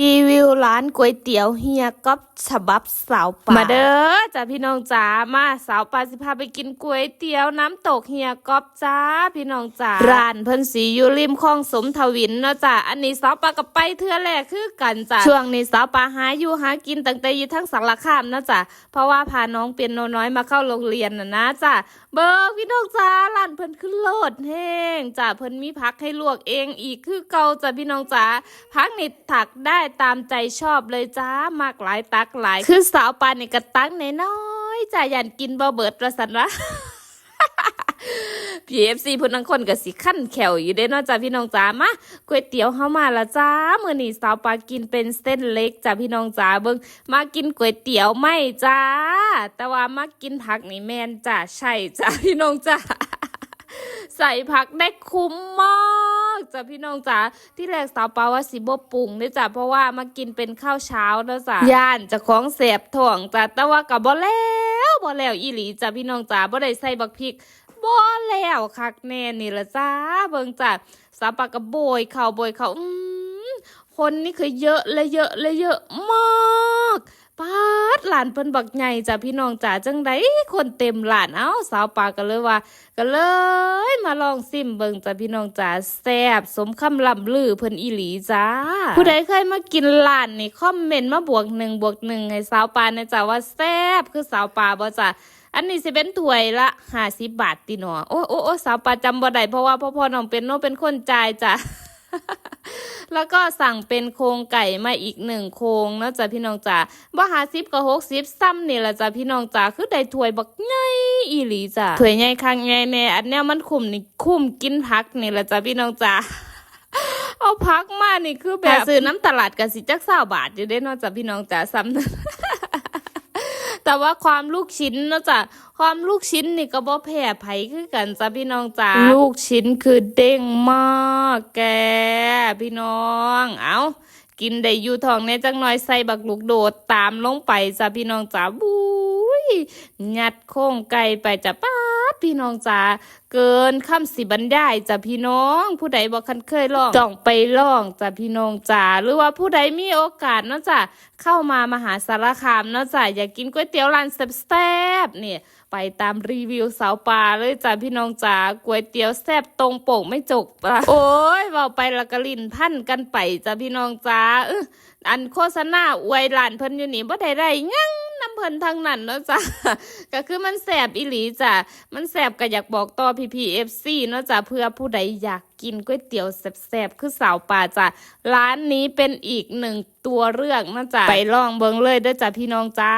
รีวิวร้านก๋วยเตี๋ยวเฮียก๊อฟฉบับสาวป่ามาเด้อจ้าพี่น้องจ๋ามาสาวป่าสิพาไปกินก๋วยเตี๋ยวน้ำตกเฮียก๊อฟจ้าพี่น้องจ๋าร้านเพิ่นสีอยู่ริมคลองสมทวินเนาะจ้าอันนี้สาวป่ากับไปเทื่อแรกคือกันจ้าช่วงนี้สาวป่าหาอยู่หากินตั้งแต่อยู่ทั้งสังละคามเนาะจ้าเพราะว่าพาน้องเปียโนน้อยมาเข้าโรงเรียนน่ะนะจ้าเบิกพี่น้องจ๋าร้านเพิ่นขึ้นโลดแห้งจ้าเพิ่นมีพักให้ลวกเองอีกคือเก่าจ้าพี่น้องจ๋าพักนี่ถักได้ตามใจชอบเลยจ้ามากหลายตักหลาย คือสาวปานนี่ก็ตักน้อยจ้ายันกินบ่เบิดประสันวะพีเอฟซีพุ่นทั้งคนก็สิขั้นแขวอยู่เด้นาะจ้าพี่น้องจ๋ามาก๋วยเตี๋ยวเข้ามาละจ้ามื้อนี้สาวปากินเป็นเส้นเล็กจ้าพี่น้องจ๋าเบิ่งมากินก๋วยเตี๋ยวไม่จ้า แต่ว่ามากินผักนี่แมนจ้าใช่จ้าพี่น้องจ้าใส่ผักได้คุ้มมาก จ้ะพี่น้องจ๋าที่แรกสาวปาว่าสิบ่ปรุงเด้อจ้ะเพราะว่ามากินเป็นข้าวเช้าเด้อจ้ะย่านจะของแสบท้องจ้ะแต่ว่าก็บ่แล้วบ่แล้วอีหลีจ้ะพี่น้องจ๋าบ่ได้ใส่บักพริกบ่แล้วคักแน่นี่ละจ้าเบิ่งจ้ะสาวปาก็โบยเข้าโบยเข้าอืมคนนี่คือเยอะและเยอะและเยอะมาก ปาดหลานเพิ่นบักใหญ่จ้ะพี่น้องจ๋าจังไดคนเต็มหลานเอ้าสาวปาก็เลยว่า ก็เลย มาลองซิมเบิงจ้ะพี่น้องจ๋าแซ่บสมคำลำลือเพิ่นอีหลีจ้า ผู้ใดเคยมากินร้านนี่คอมเมนต์มาบวกหนึ่งบวกหนึ่งให้สาวปานนะจ้ะว่าแซ่บคือสาวปาบ่จ้ะอันนี้สิเป็นถ้วยละห้าสิบบาทติหนอโอ้โอ้โอ้สาวปาจำบ่ได้เพราะว่าพ่อพ่อน้องเป็นโนเป็นคนจ่ายจ้ะ แล้วก็สั่งเป็นโครงไก่มาอีกหนึ่งโครงนะจ้ะพี่น้องจ๋าบ่หาซิบกับหกซิบซ้ำนี่แหละจ้ะพี่น้องจ๋าคือได้ถ้วยบักใหญ่อีหลีจ้ะถ้วยใหญ่ข้างใหญ่แน่อันเนี้ยมันคุ้มนี่คุ้มกินพักนี่แหละจ้ะพี่น้องจ๋าเอาพักมานี่คือแบบซื้อน้ำตลาดกับสิจักสาวบาทอยู่ได้นอกจากพี่น้องจ๋าซ้ำนั้น แต่ว่าความลูกชิ้นเนอะจ้ะความลูกชิ้นนี่ก็บ่แพ้ไผคือกันจ้ะพี่น้องจ้าลูกชิ้นคือเด้งมากแก พี่น้อง เอากินได้อยู่ท้องแน่จังน้อยใส่บักลูกโดดตามลงไปจ้ะพี่น้องจ้าบุ้ยยัดโค้งไก่ไปจ้ะป้า พี่น้องจ๋าเกินคำสิบรรยายจ้ะพี่น้อง ผู้ใดบอกคันเคยลองต้องไปลองจ้ะพี่น้องจ๋าหรือว่าผู้ใดมีโอกาสเนาะจ้ะเข้ามามหาสารคามเนาะจ้ะอยากกินก๋วยเตี๋ยวร้านแซ่บๆเนี่ยไปตามรีวิวสาวปลาเลยจ้ะพี่น้องจ๋าก๋วยเตี๋ยวแซ่บตรงโป่งไม่จกปะโอ้ยเบาไปละกะลินพันกันไปจ้ะพี่น้องจ๋าอันโฆษณาอวยหลานเพิ่นอยู่นี่บ่ได้ได้ยัง เพิ่นทั้งนั้นเนาะจ้ะก็คือมันแสบอีหลีจ้ะมันแสบก็อยากบอกต่อพี่พีเอฟซีเนาะจ้ะเพื่อผู้ใดอยากกินก๋วยเตี๋ยวแสบๆคือสาวป่าจ้ะร้านนี้เป็นอีกหนึ่งตัวเลือกนะจ้ะไปลองเบิ้งเลยเด้อจ้ะพี่น้องจ้า